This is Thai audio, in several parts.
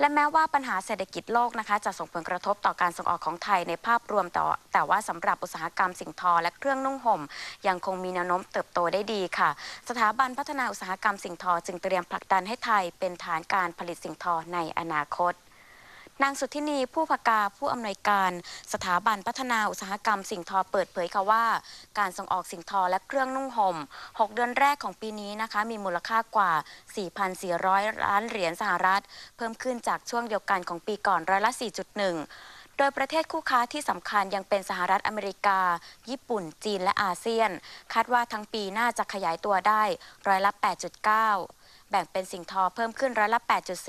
และแม้ว่าปัญหาเศรษฐกิจโลกนะคะ จะส่งผลกระทบต่อการส่งออกของไทยในภาพรวมแต่แต่ว่าสำหรับอุตสาหกรรมสิ่งทอ และเครื่องนุ่งห่ม ยังคงมีแนวโน้มเติบโตได้ดีค่ะ สถาบันพัฒนาอุตสาหกรรมสิ่งทอ จึงเตรียมผลักดันให้ไทยเป็นฐานการผลิตสิ่งทอในอนาคต นางสุทธินีผู้พกาผู้อำนวยการสถาบันพัฒนาอุตสาหกรรมสิ่งทอเปิดเผยค่ะว่า การส่งออกสิ่งทอและเครื่องนุ่งห่ม 6 เดือนแรกของปีนี้นะคะ มีมูลค่ากว่า 4,400 ล้านเหรียญสหรัฐ เพิ่มขึ้นจากช่วงเดียวกันของปีก่อนร้อยละ 4.1โดยประเทศคู่ค้าที่สำคัญยังเป็นสหรัฐอเมริกา ญี่ปุ่น จีนและอาเซียน คาดว่าทั้งปีน่าจะขยายตัวได้ร้อยละ 8.9 แบ่งเป็นสิ่งทอเพิ่มขึ้นร้อยละ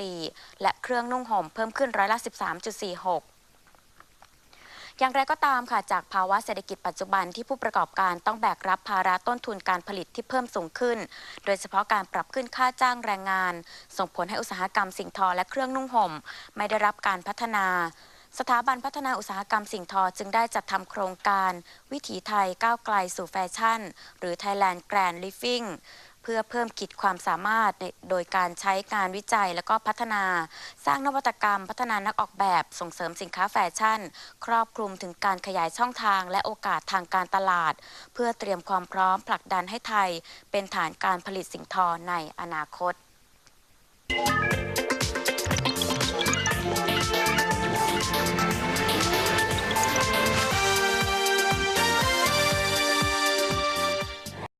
8.4 และเครื่องนุ่งห่มเพิ่มขึ้นร้อยละ 13.46อย่างไรก็ตามค่ะจากภาวะเศรษฐกิจปัจจุบันที่ผู้ประกอบการต้องแบกรับภาระต้นทุนการผลิตที่เพิ่มสูงขึ้น โดยเฉพาะการปรับขึ้นค่าจ้างแรงงาน ส่งผลให้อุตสาหกรรมสิ่งทอและเครื่องนุ่งห่ม ไม่ได้รับการพัฒนา สถาบันพัฒนาอุตสาหกรรมสิ่งทอจึงได้จัดทำโครงการ วิถีไทยก้าวไกลสู่แฟชั่น หรือ Thailand Grand Living เพื่อเพิ่มขีดความสามารถโดยการใช้การวิจัยและก็พัฒนา สร้างนวัตกรรม พัฒนานักออกแบบส่งเสริมสินค้าแฟชั่น ครอบคลุมถึงการขยายช่องทาง และโอกาสทางการตลาด เพื่อเตรียมความพร้อมผลักดันให้ไทย เป็นฐานการผลิตสิ่งทอในอนาคต